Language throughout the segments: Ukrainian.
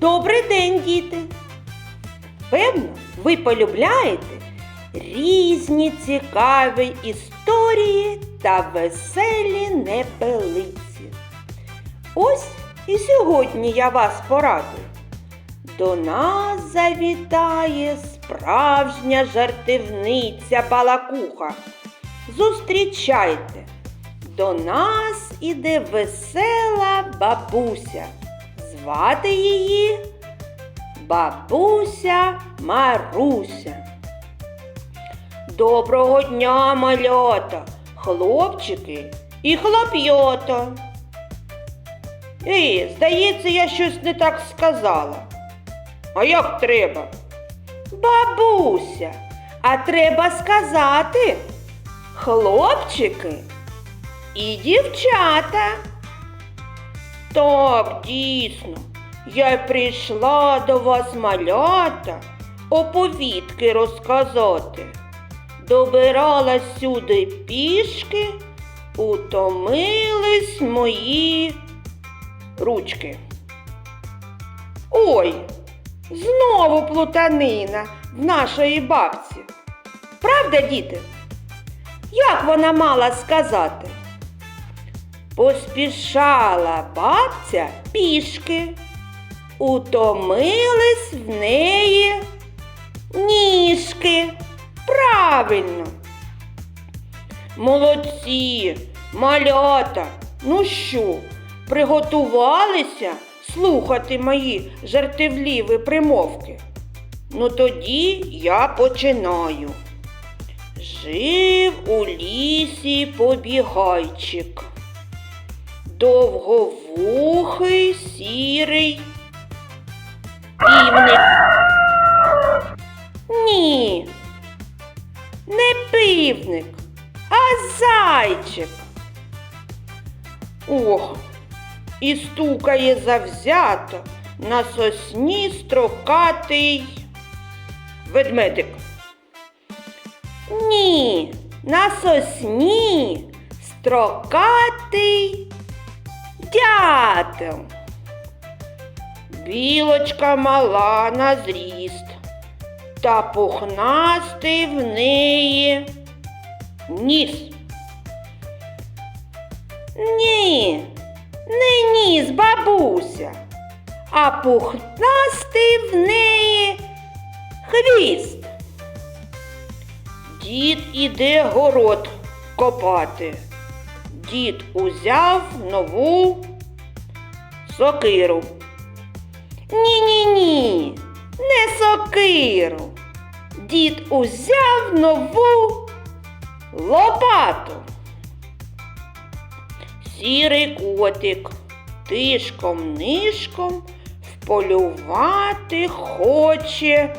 Добрий день, діти! Певно, ви полюбляєте різні цікаві історії та веселі непелиці. Ось і сьогодні я вас порадую. До нас завітає справжня жартівниця балакуха. Зустрічайте! До нас іде весела бабуся. Звати її бабуся Маруся. Доброго дня, малята, хлопчики і хлоп'ята. Ей, здається, я щось не так сказала. А як треба? Бабуся, а треба сказати хлопчики і дівчата. Так, дійсно, я прийшла до вас малята оповідки розказати. Добиралась сюди пішки, утомились мої ручки. Ой, знову плутанина в нашої бабці. Правда, діти? Як вона мала сказати? Поспішала бабця пішки, утомились в неї ніжки. Правильно. Молодці, малята. Ну що, приготувалися слухати мої жартівливі примовки? Ну тоді я починаю. Жив у лісі побігайчик, довговухий сірий півник. Ні, не півник, а зайчик. Ох, і стукає завзято на сосні строкатий ведмедик. Ні, на сосні строкатий дятел. Білочка мала на зріст, та пухнастий в неї ніс. Ні, не ніс, бабуся, а пухнастий в неї хвіст. Дід іде город копати. Дід узяв нову сокиру. Ні-ні-ні, не сокиру. Дід узяв нову лопату. Сірий котик тишком нишком вполювати хоче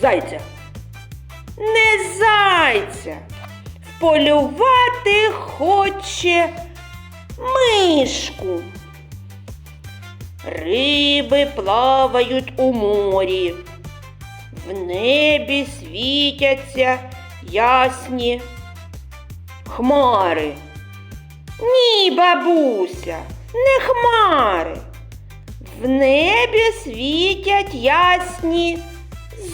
зайця. Не зайця, вполювати хоче мишку. Риби плавають у морі, в небі світяться ясні хмари. Ні, бабуся, не хмари. В небі світять ясні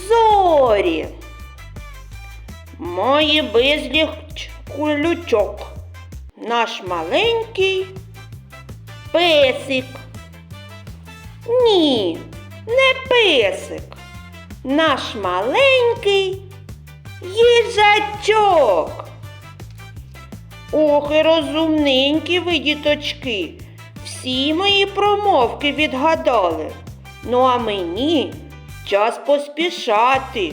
зорі. Має безліч кулючок. Наш маленький песик. Ні, не песик. Наш маленький їжачок. Ох, і розумненькі ви, діточки. Всі мої промовки відгадали. Ну а мені час поспішати.